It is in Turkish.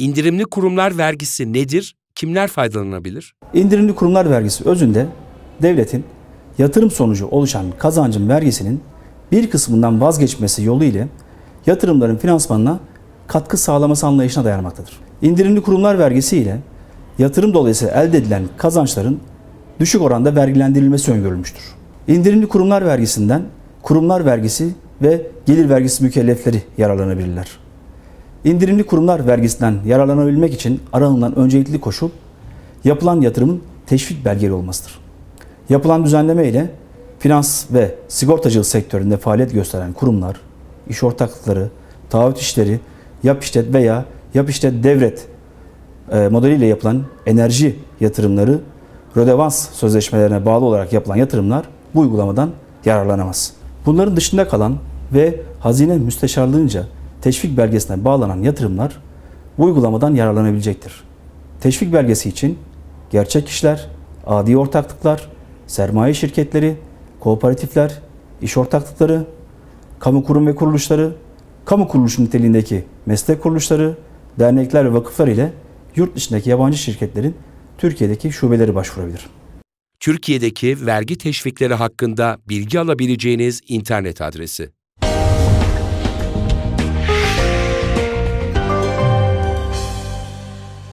İndirimli kurumlar vergisi nedir? Kimler faydalanabilir? İndirimli kurumlar vergisi özünde devletin yatırım sonucu oluşan kazancın vergisinin bir kısmından vazgeçmesi yolu ile yatırımların finansmanına katkı sağlaması anlayışına dayanmaktadır. İndirimli kurumlar vergisi ile yatırım dolayısıyla elde edilen kazançların düşük oranda vergilendirilmesi öngörülmüştür. İndirimli kurumlar vergisinden kurumlar vergisi ve gelir vergisi mükellefleri yararlanabilirler. İndirimli kurumlar vergisinden yararlanabilmek için aranılan öncelikli koşul yapılan yatırımın teşvik belgeli olmasıdır. Yapılan düzenleme ile finans ve sigortacılık sektöründe faaliyet gösteren kurumlar, iş ortaklıkları, taahhüt işleri, yap işlet veya yap işlet devret e, modeliyle yapılan enerji yatırımları, rödevans sözleşmelerine bağlı olarak yapılan yatırımlar bu uygulamadan yararlanamaz. Bunların dışında kalan ve hazine müsteşarlığınca teşvik belgesine bağlanan yatırımlar bu uygulamadan yararlanabilecektir. Teşvik belgesi için gerçek kişiler, adi ortaklıklar, sermaye şirketleri, kooperatifler, iş ortaklıkları, kamu kurum ve kuruluşları, kamu kuruluşu niteliğindeki meslek kuruluşları, dernekler ve vakıflar ile yurt dışındaki yabancı şirketlerin Türkiye'deki şubeleri başvurabilir. Türkiye'deki vergi teşvikleri hakkında bilgi alabileceğiniz internet adresi